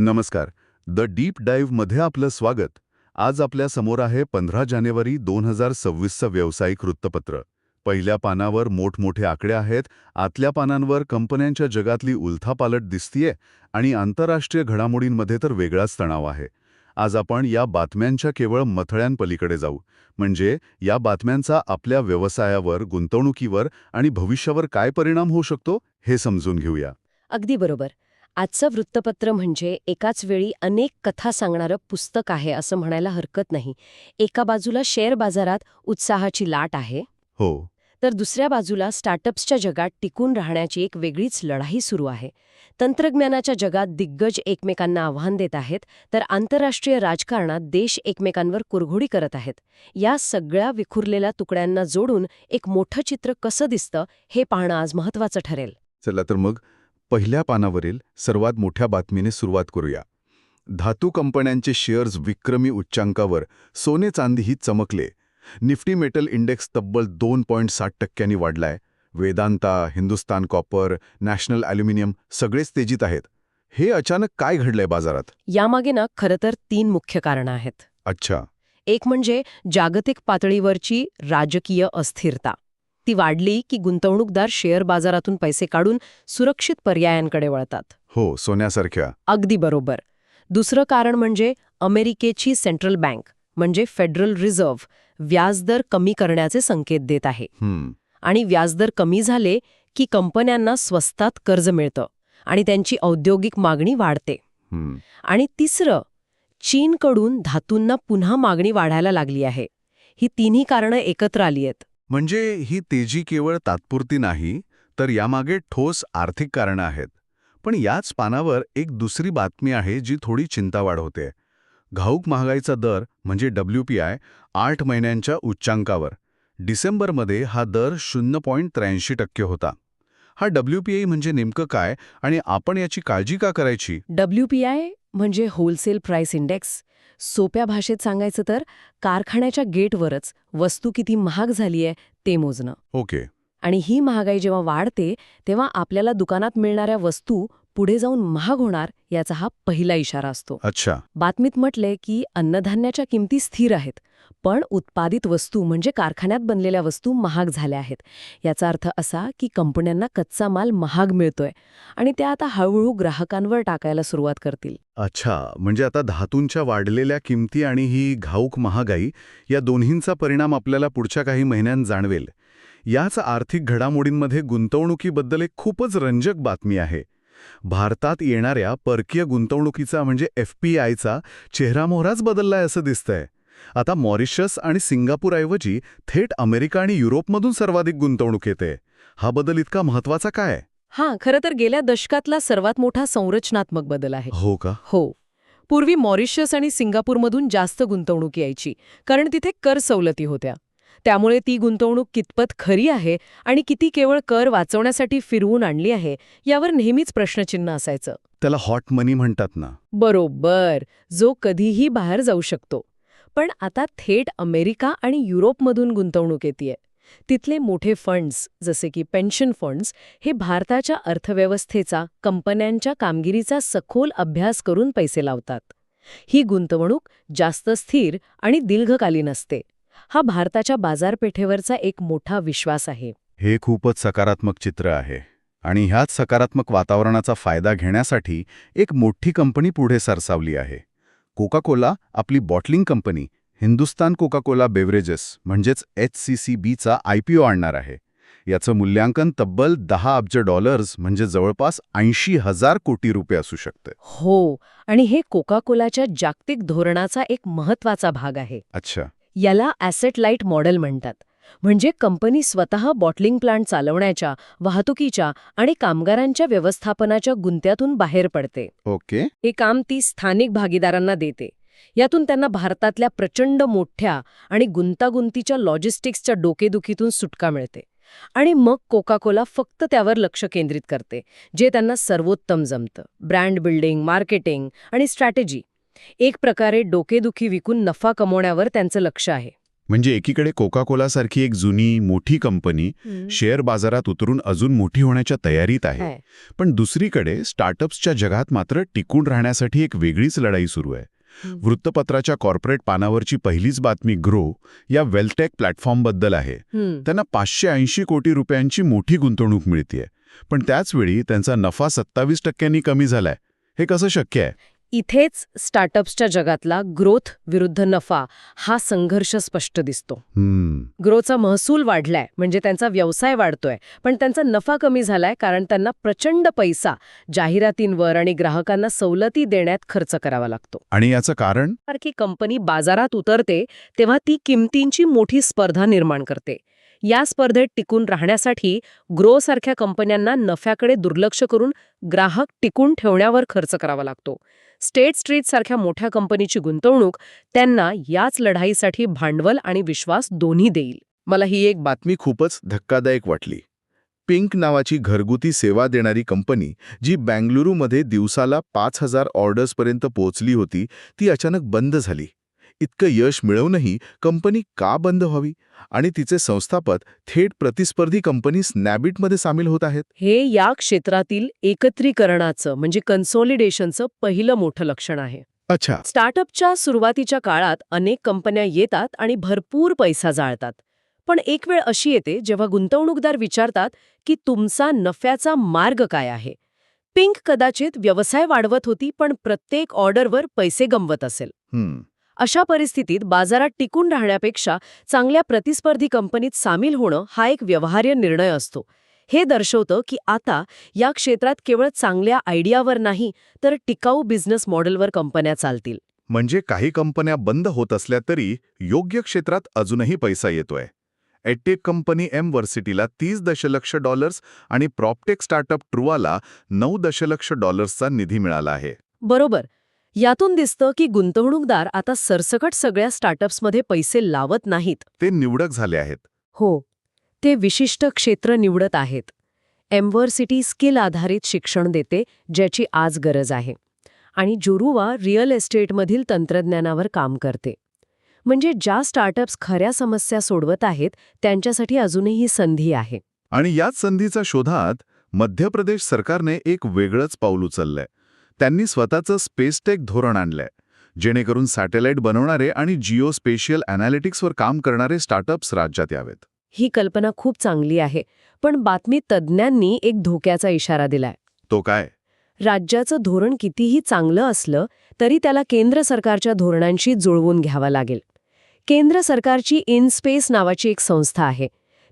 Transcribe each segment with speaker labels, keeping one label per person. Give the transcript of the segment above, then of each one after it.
Speaker 1: नमस्कार. The deep डाईव्हमध्ये आपलं स्वागत. आज आपल्यासमोर आहे पंधरा जानेवारी दोन हजार सव्वीसचं व्यावसायिक वृत्तपत्र. पहिल्या पानावर मोठमोठे आकडे आहेत आतल्या पानांवर कंपन्यांच्या जगातली उलथापालट दिसतीये आणि आंतरराष्ट्रीय घडामोडींमध्ये तर वेगळाच तणाव आहे. आज आपण या बातम्यांच्या केवळ मथळ्यांपलीकडे जाऊ. म्हणजे या बातम्यांचा आपल्या व्यवसायावर गुंतवणुकीवर आणि भविष्यावर काय परिणाम होऊ शकतो हे समजून घेऊया.
Speaker 2: अगदी बरोबर. आजचं वृत्तपत्र म्हणजे एकाच वेळी अनेक कथा सांगणारं पुस्तक आहे असं म्हणायला हरकत नाही. एका बाजूला शेअर बाजारात उत्साहाची लाट आहे.
Speaker 1: हो.
Speaker 2: तर दुसऱ्या बाजूला स्टार्टअप्सच्या जगात टिकून राहण्याची एक वेगळीच लढाई सुरू आहे. तंत्रज्ञानाच्या जगात दिग्गज एकमेकांना आव्हान देत आहेत तर आंतरराष्ट्रीय राजकारणात देश एकमेकांवर कुरघोडी करत आहेत. या सगळ्या विखुरलेल्या तुकड्यांना जोडून एक मोठं चित्र कसं दिसतं हे पाहणं आज महत्वाचं ठरेल.
Speaker 1: चला तर मग पहिल्या पानावरील सर्वात मोठ्या बातमीने सुरुवात करूया. धातू कंपन्यांचे शेअर्स विक्रमी उच्चांकावर सोने चांदीही चमकले. निफ्टी मेटल इंडेक्स तब्बल दोन पॉईंट साठ टक्क्यांनी वाढलाय. Vedanta Hindustan copper national aluminium सगळेच तेजीत आहेत. हे अचानक काय घडलंय बाजारात?
Speaker 2: यामागे ना खरं तर तीन मुख्य कारणं आहेत.
Speaker 1: अच्छा.
Speaker 2: एक म्हणजे जागतिक पातळीवरची राजकीय अस्थिरता. ती वाढली की गुंतवणूकदार शेअर बाजारातून पैसे काढून सुरक्षित पर्यायांकडे वळतात.
Speaker 1: हो सोन्यासारख्या.
Speaker 2: अगदी बरोबर. दुसरं कारण म्हणजे अमेरिकेची सेंट्रल बँक म्हणजे फेडरल रिझर्व्ह व्याजदर कमी करण्याचे संकेत देत आहे. आणि व्याजदर कमी झाले की कंपन्यांना स्वस्तात कर्ज मिळतं आणि त्यांची औद्योगिक मागणी वाढते. आणि तिसरं चीनकडून धातूंना पुन्हा मागणी वाढायला लागली आहे. ही तिन्ही कारणं एकत्र आली आहेत.
Speaker 1: म्हणजे ही तेजी केवळ तात्पुरती नाही तर यामागे ठोस आर्थिक कारणं आहेत. पण याच पानावर एक दुसरी बातमी आहे जी थोडी चिंता वाढवते घाऊक महागाईचा दर म्हणजे डब्ल्यू पी आय आठ महिन्यांच्या उच्चांकावर. डिसेंबरमध्ये हा दर शून्य पॉईंट त्र्याऐंशी टक्के होता. हा डब्ल्यू पी आय म्हणजे नेमकं काय आणि आपण याची काळजी का करायची?
Speaker 2: डब्ल्यू पी आय म्हणजे होलसेल प्राइस इंडेक्स. सोप्या भाषेत सांगायचं तर कारखान्याच्या गेटवरच वस्तू किती महाग झाली आहे ते मोजणं.
Speaker 1: ओके.
Speaker 2: आणि ही महागाई जेव्हा वाढते तेव्हा आपल्याला दुकानात मिळणाऱ्या वस्तू पुढे जाऊन महाग होणार याचा हा पहिला इशारा असतो.
Speaker 1: अच्छा.
Speaker 2: बातमीत म्हटलंय की अन्नधान्याच्या किमती स्थिर आहेत पण उत्पादित वस्तू म्हणजे कारखान्यात बनलेल्या वस्तू महाग झाल्या आहेत. याचा अर्थ असा की कंपन्यांना कच्चा माल महाग मिळतोय आणि त्या आता हळूहळू ग्राहकांवर टाकायला सुरुवात करतील.
Speaker 1: अच्छा म्हणजे आता धातूंच्या वाढलेल्या किमती आणि ही घाऊक महागाई या दोन्हींचा परिणाम आपल्याला पुढच्या काही महिन्यांत जाणवेल. याच आर्थिक घडामोडींमध्ये गुंतवणुकीबद्दल एक खूपच रंजक बातमी आहे. भारतात येणाऱ्या परकीय गुंतवणुकीचा म्हणजे एफ पी आयचा चेहरामोहराच बदललाय असं दिसतंय. आता मॉरिशस आणि सिंगापूरऐवजी थेट अमेरिका आणि युरोपमधून सर्वाधिक गुंतवणूक येते. हा बदल इतका महत्त्वाचा काय?
Speaker 2: हां खरं तर गेल्या दशकातला सर्वात मोठा संरचनात्मक बदल आहे.
Speaker 1: हो का?
Speaker 2: हो. पूर्वी मॉरिशस आणि सिंगापूरमधून जास्त गुंतवणूक यायची कारण तिथे कर सवलती होत्या. त्यामुळे ती गुंतवणूक कितपत खरी आहे आणि किती केवळ कर वाचवण्यासाठी फिरवून आणली आहे यावर नेहमीच प्रश्नचिन्ह असायचं.
Speaker 1: त्याला हॉट मनी म्हणतात ना.
Speaker 2: बरोबर जो कधीही बाहेर जाऊ शकतो. पण आता थेट अमेरिका आणि युरोपमधून गुंतवणूक येते तिथले मोठे फंड्स जसे की पेन्शन फंड्स हे भारताच्या अर्थव्यवस्थेचा कंपन्यांच्या कामगिरीचा सखोल अभ्यास करून पैसे लावतात. ही गुंतवणूक जास्त स्थिर आणि दीर्घकालीन असते. हा भारताच्या बाजारपेठेवरचा एक मोठा विश्वास आहे.
Speaker 1: हे खूपच सकारात्मक चित्र आहे आणि ह्याच सकारात्मक वातावरणाचा फायदा घेण्यासाठी एक मोठी कंपनी पुढे सरसावली आहे. कोका कोला आपली bottling company Hindustan Coca Cola beverages म्हणजेच एच सी सी बीचा आय पी ओ आणणार आहे. याचं मूल्यांकन तब्बल दहा अब्ज डॉलर्स म्हणजे जवळपास ऐंशी हजार कोटी रुपये असू शकते.
Speaker 2: हो आणि हे कोका कोलाच्या जागतिक धोरणाचा एक महत्त्वाचा भाग आहे.
Speaker 1: अच्छा.
Speaker 2: याला ॲसेट लाइट मॉडेल म्हणतात. म्हणजे कंपनी स्वतः बॉटलिंग प्लांट चालवण्याच्या वाहतुकीच्या आणि कामगारांच्या व्यवस्थापनाच्या गुंत्यातून बाहेर पडते.
Speaker 1: ओके.
Speaker 2: हे काम ती स्थानिक भागीदारांना देते. यातून त्यांना भारतातल्या प्रचंड मोठ्या आणि गुंतागुंतीच्या लॉजिस्टिक्सच्या डोकेदुखीतून सुटका मिळते. आणि मग कोका कोला फक्त त्यावर लक्ष केंद्रित करते जे त्यांना सर्वोत्तम जमतं. ब्रँड बिल्डिंग मार्केटिंग आणि स्ट्रॅटेजी एक प्रकारे डोकेदुखी विकून नफा कमवण्यावर त्यांचं लक्ष आहे.
Speaker 1: म्हणजे एकीकडे कोका कोलासारखी एक जुनी मोठी कंपनी शेअर बाजारात उतरून अजून मोठी होण्याच्या तयारीत आहे. पण दुसरीकडे स्टार्टअप्सच्या जगात मात्र टिकून राहण्यासाठी एक वेगळीच लढाई सुरू आहे. वृत्तपत्राच्या कॉर्पोरेट पानावरची पहिलीच बातमी ग्रो या वेलटेक प्लॅटफॉर्मबद्दल आहे. त्यांना पाचशे ऐंशी कोटी रुपयांची मोठी गुंतवणूक मिळतीये. पण त्याचवेळी त्यांचा नफा सत्तावीस टक्क्यांनी कमी झालाय. हे कसं शक्य आहे?
Speaker 2: इथेच स्टार्टअप्सच्या जगातला ग्रोथ विरुद्ध नफा हा संघर्ष स्पष्ट दिसतो.
Speaker 1: हम्म,
Speaker 2: ग्रोचा महसूल वाढलाय म्हणजे त्यांचा व्यवसाय वाढतोय पण त्यांचा नफा कमी झालाय कारण त्यांना प्रचंड पैसा जाहिरातींवर आणि ग्राहकांना सवलती देण्यात खर्च करावा लागतो.
Speaker 1: आणि याचं कारण?
Speaker 2: सारखी कंपनी बाजारात उतरते तेव्हा ती किमतींची मोठी स्पर्धा निर्माण करते. या स्पर्धेत टिकून राहण्यासाठी ग्रो सारख्या कंपन्यांना नफ्याकडे दुर्लक्ष करून ग्राहक टिकून ठेवण्यावर खर्च करावा लागतो. स्टेट स्ट्रीट सारख्या मोठ्या कंपनीची गुंतवणूक त्यांना याच लढाईसाठी भांडवल आणि विश्वास दोन्ही देईल.
Speaker 1: मला ही एक बातमी खूपच धक्कादायक वाटली. पिंक नावाची घरगुती सेवा देणारी कंपनी जी बँगलुरूमध्ये दिवसाला पाच हजार ऑर्डर्सपर्यंत पोहोचली होती ती अचानक बंद झाली. इतकं यश मिळवूनही कंपनी का बंद व्हावी? आणि तिचे संस्थापक थेट प्रतिस्पर्धी कंपनी स्नॅबिटमध्ये सामील होत आहेत?
Speaker 2: हे या क्षेत्रातील एकत्रीकरणाचं म्हणजे कन्सोलिडेशनचं पहिलं मोठं लक्षण आहे.
Speaker 1: अच्छा.
Speaker 2: स्टार्टअपच्या सुरुवातीच्या काळात अनेक कंपन्या येतात आणि भरपूर पैसा जाळतात. पण एक वेळ अशी येते जेव्हा गुंतवणूकदार विचारतात की तुमचा नफ्याचा मार्ग काय आहे? पिंक कदाचित व्यवसाय वाढवत होती पण प्रत्येक ऑर्डरवर पैसे गमवत असेल. अशा परिस्थितीत बाजारात टिकून राहण्यापेक्षा चांगल्या प्रतिस्पर्धी कंपनीत सामील होणं हा एक व्यवहार्य निर्णय असतो. हे दर्शवतं की आता या क्षेत्रात केवळ चांगल्या आयडियावर नाही तर टिकाऊ बिझनेस मॉडेलवर कंपन्या चालतील.
Speaker 1: म्हणजे काही कंपन्या बंद होत असल्या तरी योग्य क्षेत्रात अजूनही पैसा येतोय. एडटेक कंपनी एम वर्सिटीला तीस दशलक्ष डॉलर्स आणि प्रॉपटेक स्टार्टअप ट्रुवाला नऊ दशलक्ष डॉलर्सचा निधी मिळाला आहे.
Speaker 2: बरोबर. यातून दिसतं की गुंतवणूकदार आता सरसकट सगळ्या स्टार्टअप्समध्ये पैसे लावत नाहीत.
Speaker 1: ते निवडक झाले आहेत.
Speaker 2: हो ते विशिष्ट क्षेत्र निवडत आहेत. एम्व्हर्सिटी स्किल आधारित शिक्षण देते ज्याची आज गरज आहे. आणि जुरुवा रिअल एस्टेटमधील तंत्रज्ञानावर काम करते. म्हणजे ज्या स्टार्टअप्स खऱ्या समस्या सोडवत आहेत त्यांच्यासाठी अजूनही संधी आहे.
Speaker 1: आणि याच संधीच्या शोधात मध्य प्रदेश सरकारने एक वेगळंच पाऊल उचललंय. त्यांनी स्वतःचं स्पेसटेक धोरण आणलंय. जेणेकरून सॅटेलाइट बनवणारे आणि जिओ स्पेशियल अॅनालिटिक्सवर काम करणारे स्टार्टअप्स राज्यात यावेत.
Speaker 2: ही कल्पना खूप चांगली आहे पण बातमी तज्ज्ञांनी एक धोक्याचा इशारा दिलाय.
Speaker 1: तो काय?
Speaker 2: राज्याचं धोरण कितीही चांगलं असलं तरी त्याला केंद्र सरकारच्या धोरणांशी जुळवून घ्यावं लागेल. केंद्र सरकारची इनस्पेस नावाची एक संस्था आहे.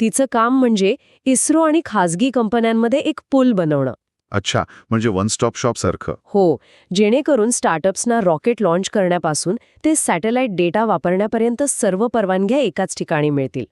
Speaker 2: तिचं काम म्हणजे इस्रो आणि खाजगी कंपन्यांमध्ये एक पूल बनवणं.
Speaker 1: अच्छा म्हणजे वन स्टॉप शॉप सारखं.
Speaker 2: हो जेणेकरून स्टार्टअप्सना रॉकेट लॉन्च करण्यापासून ते सॅटेलाइट डेटा वापरण्यापर्यंत सर्व परवानग्या एकाच ठिकाणी मिळतील.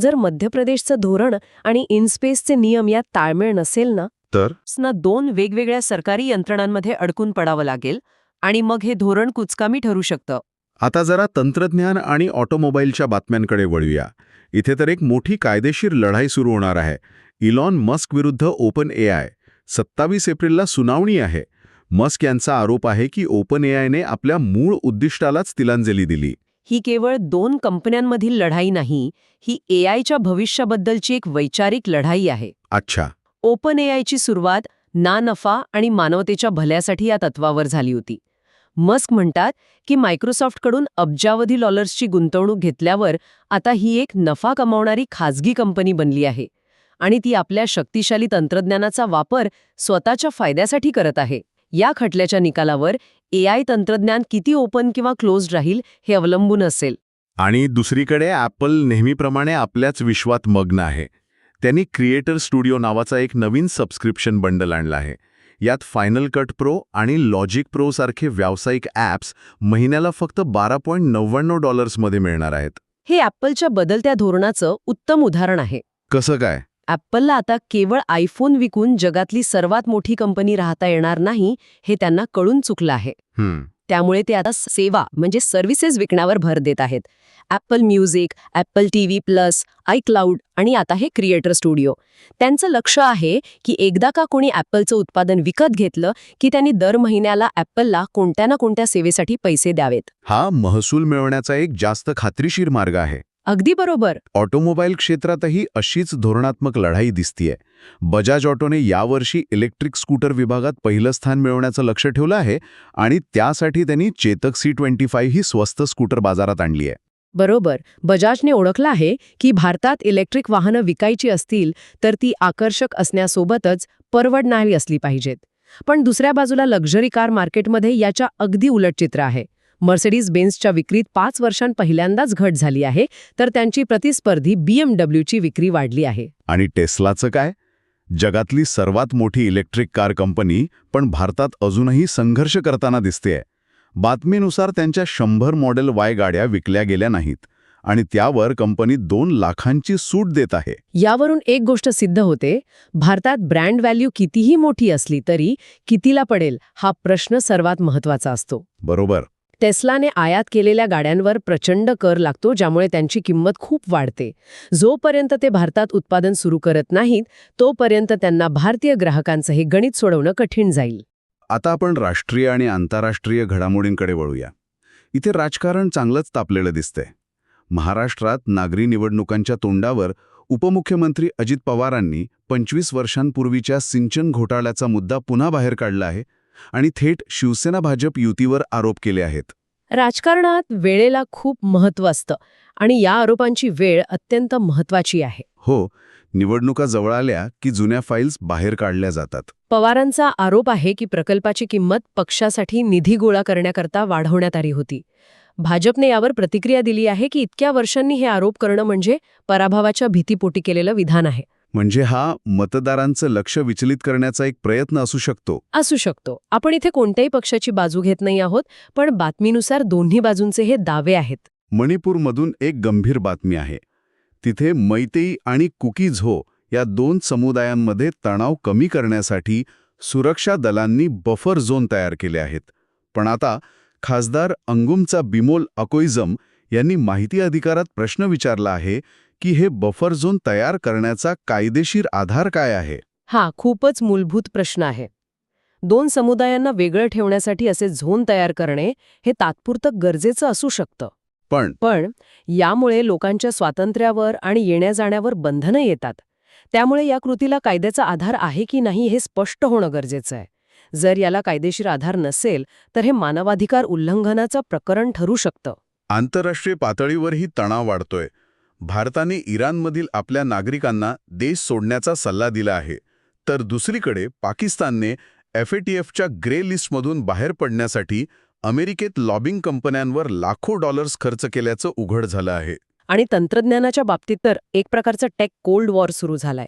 Speaker 2: जर मध्य प्रदेशचं धोरण आणि इनस्पेसचे नियम यात ताळमेळ नसेल ना
Speaker 1: तर?
Speaker 2: ना दोन वेगवेगळ्या सरकारी यंत्रणांमध्ये अडकून पडावं लागेल आणि मग हे धोरण कुचकामी ठरू शकतं.
Speaker 1: आता जरा तंत्रज्ञान आणि ऑटोमोबाईलच्या बातम्यांकडे वळूया. इथे तर एक मोठी कायदेशीर लढाई सुरू होणार आहे. इलॉन मस्क विरुद्ध ओपन ए आय. सत्तावीस एप्रिलला सुनावणी आहे. मस्क यांचा आरोप आहे की ओपन ए आयने आपल्या मूळ उद्दिष्टालाच तिलांजली दिली.
Speaker 2: ही केवळ दोन कंपन्यांमधील लढाई नाही ही ए आयच्या भविष्याबद्दलची एक वैचारिक लढाई आहे.
Speaker 1: अच्छा.
Speaker 2: ओपन ए आयची सुरुवात ना नफा आणि मानवतेच्या भल्यासाठी या तत्वावर झाली होती. मस्क म्हणतात की मायक्रोसॉफ्टकडून अब्जावधी डॉलर्सची गुंतवणूक घेतल्यावर आता ही एक नफा कमावणारी खाजगी कंपनी बनली आहे. आणि ती आपल्या शक्तिशाली तंत्रज्ञानाचा वापर स्वतःच्या फायद्यासाठी करत आहे. या खटल्याच्या निकालावर ए आय तंत्रज्ञान किती ओपन किंवा क्लोज्ड राहील हे अवलंबून असेल.
Speaker 1: आणि दुसरीकडे ॲपल नेहमीप्रमाणे आपल्याच विश्वात मग्न आहे. त्यांनी क्रिएटर स्टुडिओ नावाचा एक नवीन सबस्क्रिप्शन बंडल आणला आहे. यात फायनल कट प्रो आणि लॉजिक प्रो सारखे व्यावसायिक ॲप्स महिन्याला फक्त बारा पॉईंट नव्याण्णव डॉलर्समध्ये मिळणार आहेत.
Speaker 2: हे ॲपलच्या बदलत्या धोरणाचं उत्तम उदाहरण आहे.
Speaker 1: कसं काय?
Speaker 2: ॲपलला आता केवळ आयफोन विकून जगातली सर्वात मोठी कंपनी राहता येणार नाही हे त्यांना कळून चुकलं आहे. त्यामुळे ते आता सेवा म्हणजे सर्व्हिसेस विकण्यावर भर देत आहेत. Apple Music Apple T V plus I cloud आणि आता हे क्रिएटर स्टुडिओ त्यांचं लक्ष आहे की एकदा का कोणी ॲपलचं उत्पादन विकत घेतलं की त्यांनी दर महिन्याला ॲपलला कोणत्या ना कोणत्या सेवेसाठी पैसे द्यावेत.
Speaker 1: हा महसूल मिळवण्याचा एक जास्त खात्रीशीर मार्ग आहे.
Speaker 2: अगदी बरोबर.
Speaker 1: ऑटोमोबाईल क्षेत्रातही अशीच धोरणात्मक लढाई दिसतीये. बजाज ऑटोने यावर्षी इलेक्ट्रिक स्कूटर विभागात पहिलं स्थान मिळवण्याचं लक्ष ठेवलं आहे आणि त्यासाठी त्यांनी चेतक सी ट्वेंटी फाईव्ह ही स्वस्त स्कूटर बाजारात आणली आहे
Speaker 2: बरोबर. बजाजने ओळखलं आहे की भारतात इलेक्ट्रिक वाहनं विकायची असतील तर ती आकर्षक असण्यासोबतच परवडणारी असली पाहिजेत. पण दुसऱ्या बाजूला लक्झरी कार मार्केटमध्ये याच्या अगदी उलट चित्र आहे. मर्सिडीज बेन्सच्या विक्रीत पाच वर्षांत पहिल्यांदाच घट झाली आहे तर त्यांची प्रतिस्पर्धी बीएमडब्ल्यूची विक्री वाढली आहे.
Speaker 1: आणि टेस्लाचं काय? जगातली सर्वात मोठी इलेक्ट्रिक कार कंपनी पण भारतात अजूनही संघर्ष करताना दिसतेय. बातमीनुसार त्यांच्या शंभर मॉडेल वाय गाड्या विकल्या गेल्या नाहीत आणि त्यावर कंपनी दोन लाखांची सूट देत आहे.
Speaker 2: यावरून एक गोष्ट सिद्ध होते भारतात ब्रँड व्हॅल्यू कितीही मोठी असली तरी कितीला पडेल हा प्रश्न सर्वात महत्त्वाचा असतो.
Speaker 1: बरोबर.
Speaker 2: टेस्लाने आयात केलेल्या गाड्यांवर प्रचंड कर लागतो ज्यामुळे त्यांची किंमत खूप वाढते. जोपर्यंत ते भारतात उत्पादन सुरू करत नाहीत तोपर्यंत त्यांना भारतीय ग्राहकांचं हे गणित सोडवणं कठीण जाईल.
Speaker 1: आता आपण राष्ट्रीय आणि आंतरराष्ट्रीय घडामोडींकडे वळूया. इथे राजकारण चांगलंच तापलेलं दिसतंय. महाराष्ट्रात नागरी निवडणुकांच्या तोंडावर उपमुख्यमंत्री अजित पवारांनी पंचवीस वर्षांपूर्वीच्या सिंचन घोटाळ्याचा मुद्दा पुन्हा बाहेर काढला आहे आणि थेट शिवसेना भाजप युतीवर आरोप केले आहेत.
Speaker 2: राजकारणात वेळेला खूप महत्त्व असतं आणि या आरोपांची वेळ अत्यंत महत्वाची आहे.
Speaker 1: हो निवडणुका जवळ आल्या की जुन्या फाईल्स बाहेर काढल्या जातात.
Speaker 2: पवारांचा आरोप आहे की प्रकल्पाची किंमत पक्षासाठी निधी गोळा करण्याकरता वाढवण्यात आली होती. भाजपने यावर प्रतिक्रिया दिली आहे की इतक्या वर्षांनी हे आरोप करणं म्हणजे पराभवाच्या भीतीपोटी केलेलं विधान आहे.
Speaker 1: म्हणजे हा मतदारांचं लक्ष विचलित करण्याचा एक प्रयत्न असू शकतो.
Speaker 2: असू शकतो. आपण इथे कोणत्याही पक्षाची बाजू घेत नाही आहोत पण बातमीनुसार दोन्ही बाजूंचे हे दावे आहेत.
Speaker 1: मणिपूरमधून एक गंभीर बातमी आहे. तिथे मैतेई आणि कुकीज हो या दोन समुदायांमध्ये तणाव कमी करण्यासाठी सुरक्षा दलांनी बफर झोन तयार केले आहेत. पण आता खासदार अंगुमचा बिमोल अकोइझम यांनी माहिती अधिकारात प्रश्न विचारला आहे की हे बफर झोन तयार करण्याचा कायदेशीर आधार काय आहे?
Speaker 2: हा खूपच मूलभूत प्रश्न आहे. दोन समुदायांना वेगळं ठेवण्यासाठी असे झोन तयार करणे हे तात्पुरतं गरजेचं असू शकतं.
Speaker 1: पण
Speaker 2: पण यामुळे लोकांच्या स्वातंत्र्यावर आणि येण्या-जाण्यावर बंधनं येतात. त्यामुळे या कृतीला कायद्याचा आधार आहे की नाही हे स्पष्ट होणं गरजेचं आहे. जर याला कायदेशीर आधार नसेल तर हे मानवाधिकार उल्लंघनाचं प्रकरण ठरू शकतं.
Speaker 1: आंतरराष्ट्रीय पातळीवरही तणाव वाढतोय. भारताने इराणमधील आपल्या नागरिकांना देश सोडण्याचा सल्ला दिला आहे. तर दुसरीकडे पाकिस्तानने एफएटीएफच्या ग्रे लिस्टमधून बाहेर पडण्यासाठी अमेरिकेत लॉबिंग कंपन्यांवर लाखो डॉलर्स खर्च केल्याचं उघड झालं आहे.
Speaker 2: आणि तंत्रज्ञानाच्या बाबतीत तर एक प्रकारचा टेक कोल्ड वॉर सुरू झालाय.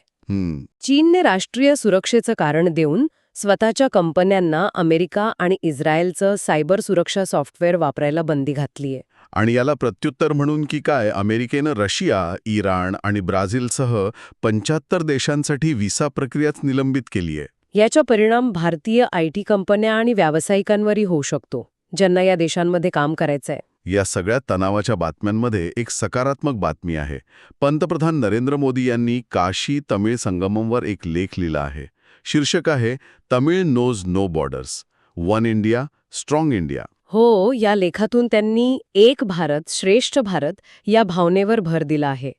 Speaker 2: चीनने राष्ट्रीय सुरक्षेचं कारण देऊन स्वतःच्या कंपन्यांना अमेरिका आणि इस्रायलचं सायबर सुरक्षा सॉफ्टवेअर वापरायला बंदी घातलीय.
Speaker 1: आणि याला प्रत्युत्तर म्हणून की काय अमेरिकेनं रशिया इराण आणि ब्राझीलसह पंच्याहत्तर देशांसाठी व्हिसा प्रक्रियाच निलंबित केली आहे
Speaker 2: याचा परिणाम भारतीय आय टी कंपन्या आणि व्यावसायिकांवरही होऊ शकतो ज्यांना या देशांमध्ये काम करायचंय.
Speaker 1: या सगळ्या तणावाच्या बातम्यांमध्ये एक सकारात्मक बातमी आहे. पंतप्रधान नरेंद्र मोदी यांनी काशी तमिळ संगममवर एक लेख लिहिला आहे. शीर्षक आहे Tamil knows no borders one India strong India.
Speaker 2: हो या लेखातून त्यांनी एक भारत श्रेष्ठ भारत या भावनेवर भर दिला आहे.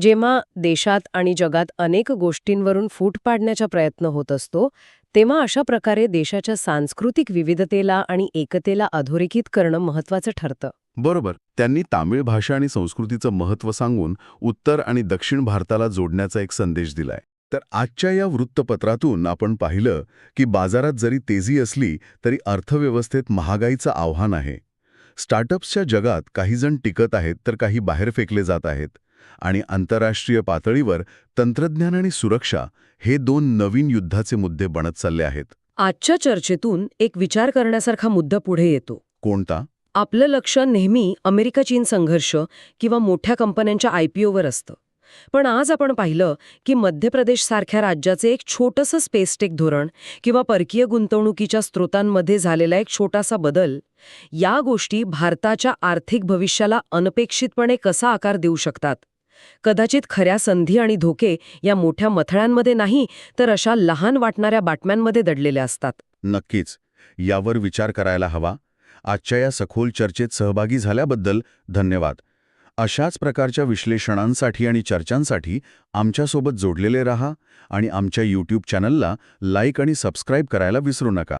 Speaker 2: जेव्हा देशात आणि जगात अनेक गोष्टींवरून फूट पाडण्याचा प्रयत्न होत असतो तेव्हा अशा प्रकारे देशाच्या सांस्कृतिक विविधतेला आणि एकतेला अधोरेखित करणं महत्वाचं ठरतं.
Speaker 1: बरोबर त्यांनी तामिळ भाषा आणि संस्कृतीचं महत्त्व सांगून उत्तर आणि दक्षिण भारताला जोडण्याचा एक संदेश दिलाय. तर आजच्या या वृत्तपत्रातून आपण पाहिलं की बाजारात जरी तेजी असली तरी अर्थव्यवस्थेत महागाईचं आव्हान आहे. स्टार्टअप्सच्या जगात काही जण टिकत आहेत तर काही बाहेर फेकले जात आहेत. आणि आंतरराष्ट्रीय पातळीवर तंत्रज्ञान आणि सुरक्षा हे दोन नवीन युद्धाचे मुद्दे बनत चालले आहेत.
Speaker 2: आजच्या चर्चेतून एक विचार करण्यासारखा मुद्दा पुढे येतो.
Speaker 1: कोणता?
Speaker 2: आपलं लक्ष नेहमी अमेरिका चीन संघर्ष किंवा मोठ्या कंपन्यांच्या आयपीओवर असतं. पण आज आपण पाहिलं की मध्य प्रदेशसारख्या राज्याचे एक छोटंसं स्पेसटेक धोरण किंवा परकीय गुंतवणुकीच्या स्रोतांमध्ये झालेला एक छोटासा बदल या गोष्टी भारताच्या आर्थिक भविष्याला अनपेक्षितपणे कसा आकार देऊ शकतात? कदाचित खऱ्या संधी आणि धोके या मोठ्या मथळ्यांमध्ये नाही तर अशा लहान वाटणाऱ्या बातम्यांमध्ये दडलेल्या असतात.
Speaker 1: नक्कीच. यावर विचार करायला हवा. आजच्या या सखोल चर्चेत सहभागी झाल्याबद्दल धन्यवाद. अशाच प्रकारच्या विश्लेषणांसाठी आणि चर्चांसाठी आमच्यासोबत जोडलेले रहा आणि आमच्या यूट्यूब चॅनलला लाईक आणि सबस्क्राईब करायला विसरू नका.